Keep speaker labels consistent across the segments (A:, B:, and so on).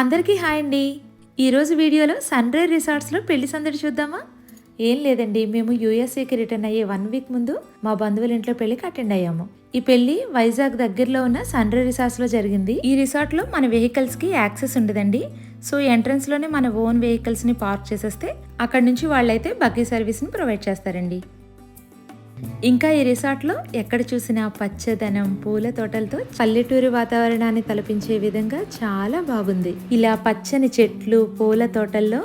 A: అందరికీ హాయ్ అండి. ఈరోజు వీడియోలో సన్ రైజ్ రిసార్ట్స్లో పెళ్ళి సందడి చూద్దామా? ఏం లేదండి మేము యూఎస్ఏకి రిటర్న్ అయ్యే వన్ వీక్ ముందు మా బంధువుల ఇంట్లో పెళ్ళికి అటెండ్ అయ్యాము. ఈ పెళ్ళి వైజాగ్ దగ్గరలో ఉన్న సన్ రైజ్ రిసార్ట్స్లో జరిగింది. ఈ రిసార్ట్లో మన వెహికల్స్కి యాక్సెస్ ఉండదండి. సో ఎంట్రన్స్లోనే మన ఓన్ వెహికల్స్ని పార్క్ చేసేస్తే అక్కడ నుంచి వాళ్ళైతే బగ్గీ సర్వీస్ని ప్రొవైడ్ చేస్తారండి. ఇంకా ఈ రిసార్ట్లో ఎక్కడ చూసినా పచ్చదనం పూల తోటలతో పల్లెటూరి వాతావరణాన్ని తలపించే విధంగా చాలా బాగుంది. ఇలా పచ్చని చెట్లు పూల తోటల్లో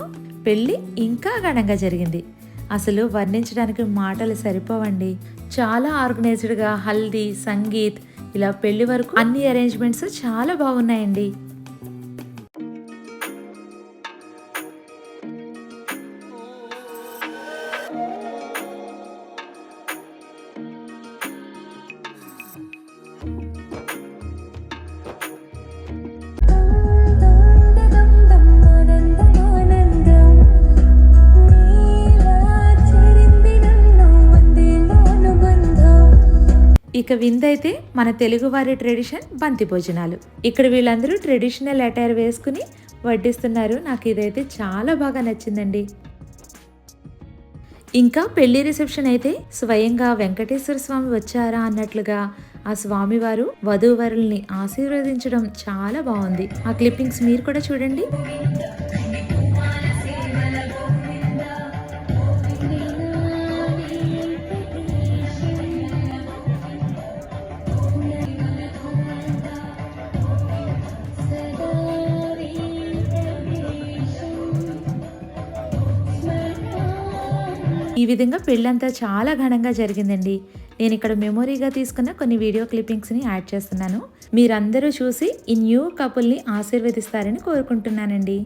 A: పెళ్ళి ఇంకా ఘనంగా జరిగింది. అసలు వర్ణించడానికి మాటలు సరిపోవండి. చాలా ఆర్గనైజ్డ్గా హల్దీ సంగీత్ ఇలా పెళ్ళి వరకు అన్ని అరేంజ్మెంట్స్ చాలా బాగున్నాయండి. ఇక విందైతే మన తెలుగువారి ట్రెడిషన్ బంతి భోజనాలు. ఇక్కడ వీళ్ళందరూ ట్రెడిషనల్ అటైర్ వేసుకుని వడ్డిస్తున్నారు. నాకు ఇదైతే చాలా బాగా నచ్చిందండి. ఇంకా పెళ్ళి రిసెప్షన్ అయితే స్వయంగా వెంకటేశ్వర స్వామి వచ్చారా అన్నట్లుగా ఆ స్వామివారు వధూవరుల్ని ఆశీర్వదించడం చాలా బాగుంది. ఆ క్లిప్పింగ్స్ మీరు కూడా చూడండి. ఈ విధంగా పెళ్ళంతా చాలా ఘనంగా జరిగిందండి. నేను ఇక్కడ మెమొరీగా తీసుకున్న కొన్ని వీడియో క్లిప్పింగ్స్ని యాడ్ చేస్తున్నాను. మీరందరూ చూసి ఈ న్యూ కపుల్ని ఆశీర్వదిస్తారని కోరుకుంటున్నానండి.